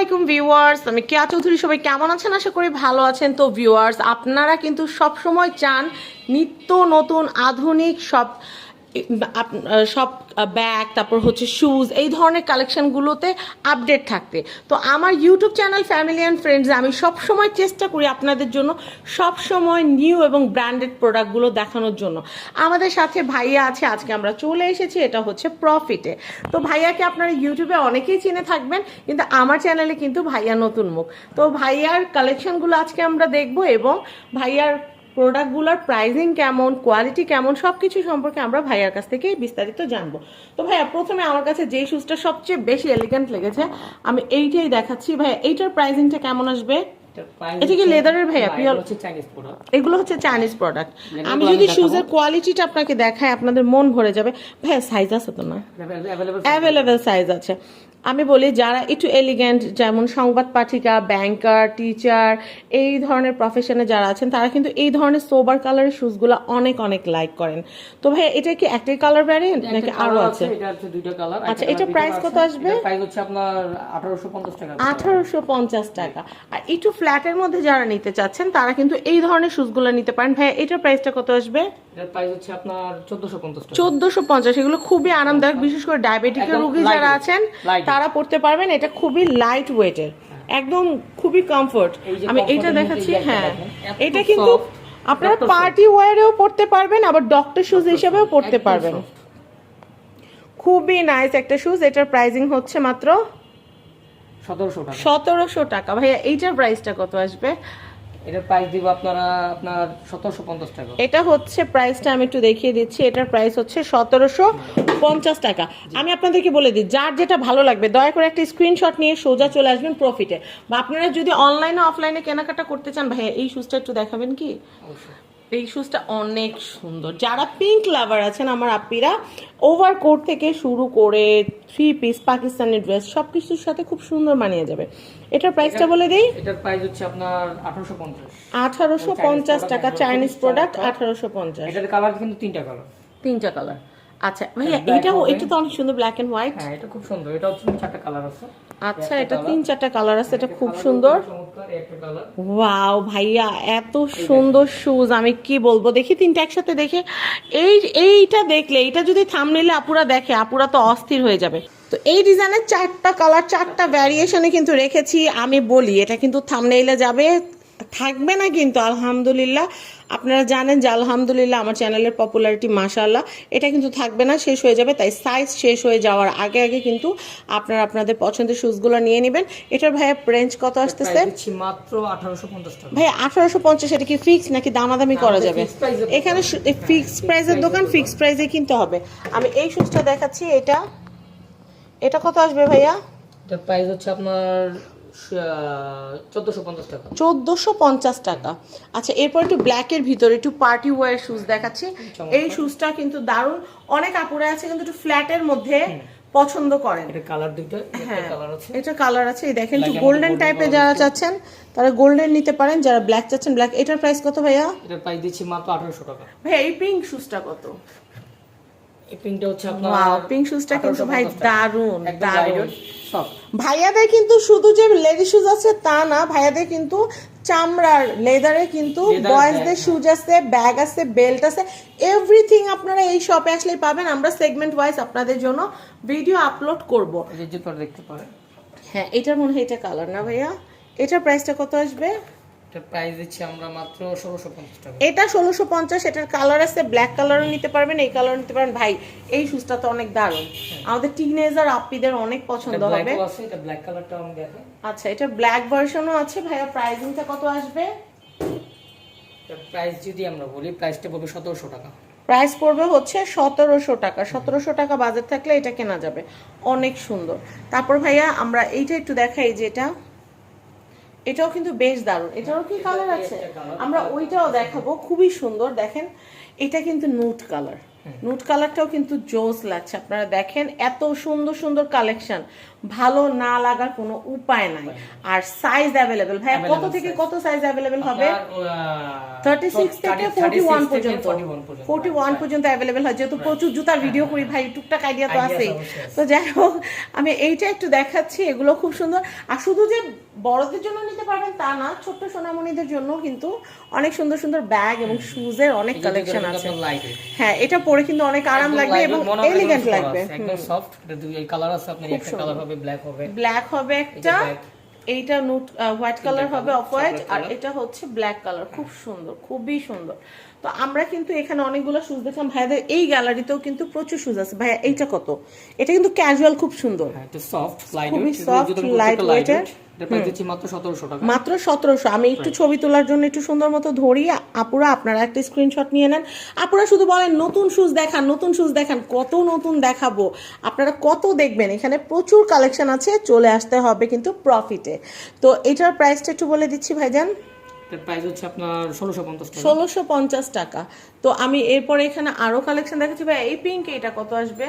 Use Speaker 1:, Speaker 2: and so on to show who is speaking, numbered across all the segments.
Speaker 1: আলাইকুম ভিউয়ার্স, আমি কেয়া চৌধুরী। সবাই কেমন আছেন? আশা করি ভালো আছেন। তো ভিউয়ার্স, আপনারা কিন্তু সব সময় চান নিত্য নতুন আধুনিক সব সব ব্যাগ তারপর হচ্ছে শুজ এই ধরনের কালেকশানগুলোতে আপডেট থাকতে। তো আমার YouTube channel family and friends আমি সব সময় চেষ্টা করি আপনাদের জন্য সব সময় নিউ এবং ব্র্যান্ডেড প্রোডাক্টগুলো দেখানোর জন্য। আমাদের সাথে ভাইয়া আছে, আজকে আমরা চলে এসেছি, এটা হচ্ছে প্রফিটে তো ভাইয়াকে আপনারা ইউটিউবে অনেকেই চিনে থাকবেন, কিন্তু আমার চ্যানেলে কিন্তু ভাইয়া নতুন মুখ। তো ভাইয়ার কালেকশনগুলো আজকে আমরা দেখব এবং ভাইয়ার প্রোডাক্টগুলোর প্রাইসিং কেমন কোয়ালিটি কেমন সব কিছু সম্পর্কে আমরা ভাইয়ার কাছ থেকে বিস্তারিত জানব। তো ভাইয়া প্রথমে আমার কাছে যেই শুজটা সবচেয়ে বেশি এলিগেন্ট লেগেছে আমি এইটাই দেখাচ্ছি। ভাইয়া এইটার প্রাইসিংটা কেমন আসবে? এটা কি leather-এর ভাইয়া? এগুলো হচ্ছে চাইনিজ প্রোডাক্ট আমি যদি। শুজের কোয়ালিটিটা আপনাকে দেখাই আপনাদের মন ভরে যাবে। ভাইয়া সাইজ আছে তো না?
Speaker 2: অ্যাভেলেবেল
Speaker 1: সাইজ আছে। আমি বলি যারা একটু এলিগেন্ট যেমন সংবাদ পাঠিকা ব্যাংকার টিচার এই ধরনের প্রফেশনে যারা আছেন তারা কিন্তু এই ধরনের সোবার কালারের শুজগুলো অনেক অনেক লাইক করেন। তো ভাই এটা কি একটাই কালার ভ্যারিয়েন্ট নাকি আরও আছে
Speaker 2: এটা হচ্ছে দুইটা কালার
Speaker 1: আচ্ছা, এটা price কত আসবে?
Speaker 2: প্রাইস হচ্ছে আপনার 1850 টাকা।
Speaker 1: আঠারোশো পঞ্চাশ টাকা। আর একটু ফ্ল্যাটের মধ্যে যারা নিতে চাচ্ছেন তারা কিন্তু এই ধরনের শুজগুলো নিতে পারেন। ভাই এটার প্রাইসটা কত আসবে?
Speaker 2: এটার প্রাইস হচ্ছে আপনার 1450 টাকা।
Speaker 1: চোদ্দশো পঞ্চাশ এগুলো খুবই আরামদায়ক বিশেষ করে ডায়াবেটিকের রোগী যারা আছেন তারা পড়তে পারবেন এটা খুবই লাইট ওয়েটের একদম খুবই কমফোর্ট আমি
Speaker 2: এর
Speaker 1: দেখাচ্ছি হ্যাঁ এটা কিন্তু আপনারা পার্টি ওয়ারেও পড়তে পারবেন আবার ডক্টর শুজ হিসেবেও পড়তে পারবেন। খুবই নাইস একটা শুজ এটার প্রাইজিং হচ্ছে মাত্র
Speaker 2: 1700 টাকা।
Speaker 1: সতেরোশো টাকা। ভাইয়া এইটার প্রাইসটা কত আসবে?
Speaker 2: এটার প্রাইস দিব আপনারা আপনার 1750 টাকা।
Speaker 1: এটা হচ্ছে প্রাইসটা আমি একটু দেখিয়ে দিচ্ছি। এটার প্রাইস হচ্ছে সতেরোশো পঞ্চাশ টাকা। আমি আপনাদেরকে বলে দিই যার যেটা ভালো লাগবে দয়া করে একটা স্ক্রিনশট নিয়ে সোজা চলে আসবেন প্রফিটে বা আপনারা যদি অনলাইনে অফলাইনে কেনাকাটা করতে চান ভাইয়া এই শুজটা একটু দেখাবেন কি? এই শুজটা অনেক সুন্দর। যারা পিঙ্ক লাভার আছেন আমার আপিরা ওভার কোট থেকে শুরু করে থ্রি পিস পাকিস্তানি ড্রেস সব কিছুর সাথে খুব সুন্দর মানিয়ে যাবে। এটার প্রাইসটা বলে দিই?
Speaker 2: এটার প্রাইস হচ্ছে আপনার 1850
Speaker 1: আঠারোশো পঞ্চাশ টাকা চাইনিজ প্রোডাক্ট আঠারোশো পঞ্চাশ।
Speaker 2: এটার কালার কিন্তু তিনটা কালার
Speaker 1: তিনটা কালার আচ্ছা ভাইয়া এটাও এটা তো অনেক সুন্দর ব্ল্যাক এন্ড হোয়াইট
Speaker 2: হ্যাঁ এটা খুব সুন্দর। এটা চারটা কালার আছে।
Speaker 1: আচ্ছা এটা তিন চারটা কালার আছে এটা খুব সুন্দর। ওয়াও ভাইয়া এত সুন্দর শুজ আমি কি বলব? দেখি তিনটা একসাথে দেখে। এই এইটা দেখলে এইটা যদি থামনেলে আপুরা দেখে আপুরা তো অস্থির হয়ে যাবে। তো এই ডিজাইনের চারটা কালার চারটা ভ্যারিয়েশনে কিন্তু রেখেছি আমি বলি এটা কিন্তু থামনেইলে যাবে। থাকবে না কিন্তু আলহামদুলিল্লাহ। আপনারা জানেন যে আলহামদুলিল্লাহ আমার চ্যানেলের পপুলারিটি মাশাল্লাহ এটা কিন্তু থাকবে না শেষ হয়ে যাবে তাই সাইজ শেষ হয়ে যাওয়ার আগে আগে কিন্তু আপনারা আপনাদের পছন্দের শুজগুলো নিয়ে নেবেন। এটার ভাইয়া রেঞ্জ কত আসতেছে?
Speaker 2: মাত্র 1850 টাকা।
Speaker 1: ভাই আঠারোশো পঞ্চাশ এটা কি ফিক্স নাকি দামাদামি করা যাবে? এখানে ফিক্স প্রাইসের দোকান ফিক্স প্রাইসে কিনতে হবে। আমি এই শুজটা দেখাচ্ছি এটা। এটা কত আসবে ভাইয়া?
Speaker 2: প্রাইস হচ্ছে আপনার চোদ্দশো পঞ্চাশ টাকা।
Speaker 1: আচ্ছা এরপর একটু ব্ল্যাকের ভিতরে একটু পার্টি ওয়ার শুজ দেখাচ্ছি। এই শুজটা কিন্তু দারুণ। অনেক আপুরে আছে কিন্তু একটু ফ্ল্যাটের মধ্যে পছন্দ করেন।
Speaker 2: এটা কালার দুইটা
Speaker 1: হ্যাঁ এটা কালার আছে। এই দেখেন একটু গোল্ডেন টাইপের যারা। চাচ্ছেন তারা গোল্ডেন নিতে পারেন। যারা ব্ল্যাক চাচ্ছেন ব্ল্যাক এটার প্রাইস কত ভাইয়া?
Speaker 2: এটার প্রাইস দিচ্ছি মাত্র আঠারোশো টাকা।
Speaker 1: ভাইয়া এই পিঙ্ক শুজটা কত?
Speaker 2: এই হচ্ছে আপনার
Speaker 1: ওয়াও পিঙ্ক শুজটা কিন্তু ভাই দারুণ
Speaker 2: দারুণ
Speaker 1: ভাইয়াদের কিন্তু শুধু যে লেডি শুজ আছে তা না ভাইয়াদের কিন্তু চামড়ার লেদারে কিন্তু বয়েজদের শুজ আছে। ব্যাগ আছে বেল্ট আছে এভরিথিং আপনারা এই শপে আসলেই পাবেন। আমরা সেগমেন্ট ওয়াইজ আপনাদের জন্য ভিডিও আপলোড করব।
Speaker 2: দেখতে পারেন।
Speaker 1: হ্যাঁ এটার মনে হয় এটা কালার না ভাইয়া? এটার প্রাইসটা কত আসবে?
Speaker 2: এটার প্রাইস দিচ্ছি আমরা মাত্র ষোলোশো পঞ্চাশ টাকা।
Speaker 1: এটা ষোলোশো পঞ্চাশ এটার কালার আছে ব্ল্যাক কালারও নিতে পারবেন এই কালার নিতে পারেন ভাই এই শুজটা তো অনেক দারুণ। আমাদের টিনেজার আপ্পিদের অনেক পছন্দ হবে।
Speaker 2: আছে এটা ব্ল্যাক কালারটা আমি দেখাই।
Speaker 1: আচ্ছা এটা ব্ল্যাক ভার্সনও আছে। ভাইয়া প্রাইসিংটা কত আসবে?
Speaker 2: প্রাইস যদি আমরা বলি প্রাইসটা পড়বে সতেরোশো টাকা।
Speaker 1: প্রাইস পড়বে হচ্ছে সতেরোশো টাকা। সতেরোশো টাকা বাজেট থাকলে এটা কেনা যাবে। অনেক সুন্দর। তারপর ভাইয়া আমরা এইটা একটু দেখাই যে এটা এটাও কিন্তু বেশ দারুণ। এটারও কি কালার আছে? আমরা ওইটাও দেখাবো। খুবই সুন্দর। দেখেন, এটা কিন্তু নুট কালার নুট কালারটাও কিন্তু জোস লাগছে। আপনারা দেখেন এত সুন্দর সুন্দর কালেকশন ভালো না লাগার কোনো উপায় নাই। আর সাইজ অ্যাভেলেবেল ভাই কত থেকে কত সাইজ অ্যাভেলেবেল হবে?
Speaker 2: আপনার, আহ,
Speaker 1: থার্টি সিক্স থেকে
Speaker 2: 36 থেকে 41 পর্যন্ত।
Speaker 1: ফোর্টি ওয়ান পর্যন্ত অ্যাভেলেবেল হয়। যেহেতু প্রচুর জুতার ভিডিও করি ভাই টুকটাক আইডিয়া তো
Speaker 2: আছে।
Speaker 1: তো যাই হোক আমি এইটা একটু দেখাচ্ছি। এগুলো খুব সুন্দর। আর শুধু যে বড়দের জন্য নিতে পারবেন তা না ছোট্ট সোনামণিদের জন্য কিন্তু অনেক সুন্দর সুন্দর ব্যাগ এবং শুজের অনেক কালেকশন আছে। হ্যাঁ এটা পরে কিন্তু অনেক আরাম লাগবে এবং এলিগেন্ট লাগবে।
Speaker 2: সফট, একদম সফট দুই কালার আছে আপনার একটা কালার হবে ব্ল্যাক হবে।
Speaker 1: ব্ল্যাক হবে একটা এইটা নুট হোয়াইট কালার হবে অফ হোয়াইট আর এটা হচ্ছে ব্ল্যাক কালার খুব সুন্দর খুবই সুন্দর। তো আমরা কিন্তু এখানে অনেকগুলো শুজ দেখলাম। ভাইয়াদের এই গ্যালারিতেও কিন্তু প্রচুর শুজ আছে। ভাইয়া এইটা কত? এটা কিন্তু ক্যাজুয়াল খুব সুন্দর।
Speaker 2: হ্যাঁ এটা সফট লাইট
Speaker 1: খুবই
Speaker 2: মাত্র 1700 টাকা।
Speaker 1: মাত্র সতেরোশো। আমি একটু ছবি তোলার জন্য একটু সুন্দর মতো ধরি। আপুরা আপনারা একটা স্ক্রিনশট নিয়ে নেন। আপুরা শুধু বলেন নতুন শুজ দেখান নতুন শুজ দেখান কত নতুন দেখাবো? আপনারা কত দেখবেন? এখানে প্রচুর কালেকশন আছে চলে আসতে হবে কিন্তু প্রফিটে তো এটার প্রাইসটা একটু বলে দিচ্ছি ভাইজান।
Speaker 2: প্রাইস হচ্ছে আপনার 1650 টাকা।
Speaker 1: ষোলোশো পঞ্চাশ টাকা। তো আমি এরপরে এখানে আরও কালেকশন দেখাচ্ছি। ভাই এই পিঙ্ক এটা কত আসবে?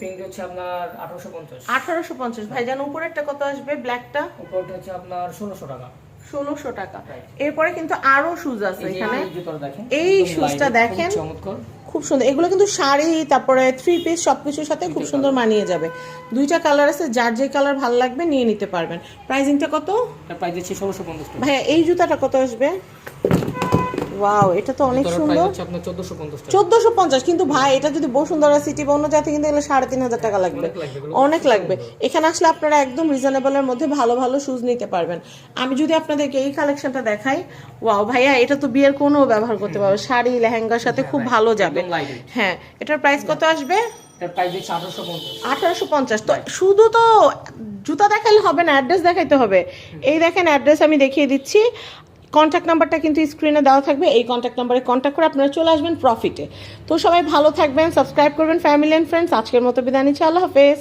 Speaker 2: পিঙ্ক হচ্ছে আপনার 1850
Speaker 1: আঠারোশো পঞ্চাশ। ভাইজান উপরেরটা কত আসবে? ব্ল্যাকটা?
Speaker 2: উপরটা হচ্ছে আপনার ষোলোশো টাকা।
Speaker 1: ষোলোশো টাকা। এরপরে কিন্তু আরও শুজ আছে এখানে।
Speaker 2: এই জুতোটা দেখেন
Speaker 1: এই
Speaker 2: একদম
Speaker 1: shoes টা
Speaker 2: light, খুব
Speaker 1: দেখেন।
Speaker 2: চমৎকার।
Speaker 1: খুব সুন্দর। এগুলো কিন্তু শাড়ি তারপরে থ্রি পিস সবকিছুর সাথে খুব সুন্দর মানিয়ে যাবে। দুইটা কালার আছে যার যে কালার ভালো লাগবে নিয়ে নিতে পারবেন। প্রাইজিংটা কত?
Speaker 2: প্রাইজ প্রাইস দিচ্ছি
Speaker 1: ভাইয়া এই জুতাটা কত আসবে? ওয়াও এটা তো অনেক সুন্দর।
Speaker 2: আপনার 1450 টাকা।
Speaker 1: চোদ্দশো পঞ্চাশ কিন্তু ভাই এটা যদি বসুন্ধরা সিটি বা অন্য জাতি কিন্তু এগুলো সাড়ে তিন হাজার টাকা লাগবে।
Speaker 2: অনেক লাগবে
Speaker 1: এখানে আসলে আপনারা একদম রিজনেবলের মধ্যে ভালো ভালো শুজ নিতে পারবেন। আমি যদি আপনাদেরকে এই কালেকশনটা দেখাই ওয়াও ভাইয়া এটা তো বিয়ের কোনো ব্যবহার করতে পারবে। শাড়ি লেহেঙ্গার সাথে খুব ভালো যাবে। হ্যাঁ এটার প্রাইস কত আসবে?
Speaker 2: দিচ্ছি 1850
Speaker 1: আঠারোশো পঞ্চাশ। তো শুধু তো জুতা দেখালে হবে না অ্যাড্রেস দেখাইতে হবে। এই দেখেন অ্যাড্রেস আমি দেখিয়ে দিচ্ছি। কন্ট্যাক্ট নাম্বারটা কিন্তু স্ক্রিনে দেওয়া থাকবে। এই কন্ট্যাক্ট নাম্বারে কন্ট্যাক্ট করে আপনারা চলে আসবেন প্রফিটে তো সবাই ভালো থাকবেন সাবস্ক্রাইব করবেন ফ্যামিলি অ্যান্ড ফ্রেন্ডস আজকের মতো বিদায় নিচ্ছি, আল্লাহ হাফেজ।